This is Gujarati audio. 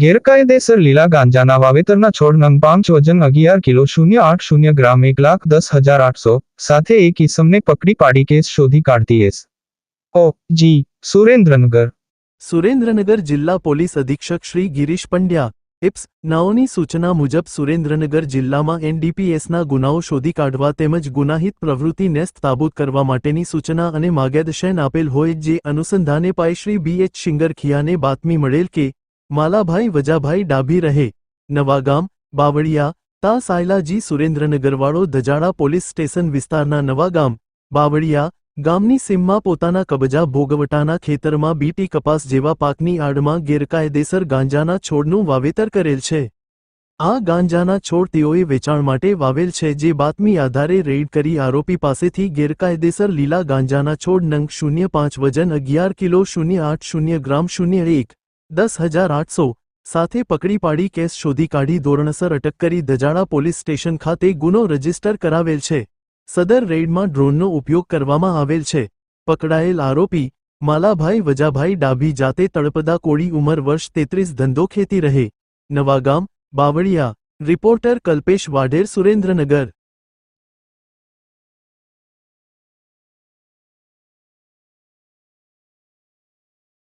ગેરકાયદેસર લીલા ગાંજાના વાવેતરના છોડ નંગ પાંચ વજન અગિયાર કિલો શૂન્ય આઠ શૂન્ય ગ્રામ એક લાખ દસ હજાર આઠસો, સાથે એક ઇસમને પકડી પાડી કેસ શોધી કાઢતી S. O, G, Surendranagar. Surendranagar જિલ્લા પોલીસ અધિક્ષક શ્રી ગિરીશ પંડ્યા. ઇપ્સ નાઓની સૂચના મુજબ સુરેન્દ્રનગર જિલ્લામાં એનડીપીએસના ગુનાઓ શોધી કાઢવા તેમજ ગુનાહિત પ્રવૃત્તિ નેસ્ત તાબૂત કરવા માટેની સૂચના અને માર્ગદર્શન આપેલ હોય જે અનુસંધાને પાય શ્રી બી એચ શિંગરખિયાને બાતમી મળેલ કે માલાભાઈ વજાભાઈ ડાભી રહે. નવાગામ, બાવળિયા, તા સાયલાજી સુરેન્દ્રનગરવાળો ધજાડા પોલીસ સ્ટેશન વિસ્તારના નવાગામ, બાવળિયા ગામની સીમમાં પોતાના કબજા ભોગવટાના ખેતરમાં બીટી કપાસ જેવા પાકની આડમાં ગેરકાયદેસર ગાંજાના છોડનું વાવેતર કરેલ છે. આ ગાંજાના છોડ તેઓએ વેચાણ માટે વાવેલ છે જે બાતમી આધારે રેડ કરી આરોપી પાસેથી ગેરકાયદેસર લીલા ગાંજાના છોડ નંગ શૂન્ય પાંચ વજન અગિયાર કિલો શૂન્ય આઠ શૂન્ય ગ્રામ શૂન્ય એક દસ હજાર આઠસો, સાથે પકડી પાડી કેસ શોધી કાઢી ધોરણસર અટક કરી દજાડા પોલીસ સ્ટેશન ખાતે ગુનો રજિસ્ટર કરાવેલ છે. સદર રેડમાં ડ્રોનનો ઉપયોગ કરવામાં આવેલ છે. પકડાયેલ આરોપી, માલાભાઈ વજાભાઈ ડાભી જાતે તળપદા કોળી ઉંમર વર્ષ તેત્રીસ ધંધો ખેતી રહે. નવાગામ, બાવળિયા, રિપોર્ટર કલ્પેશ વાઢેર સુરેન્દ્રનગર.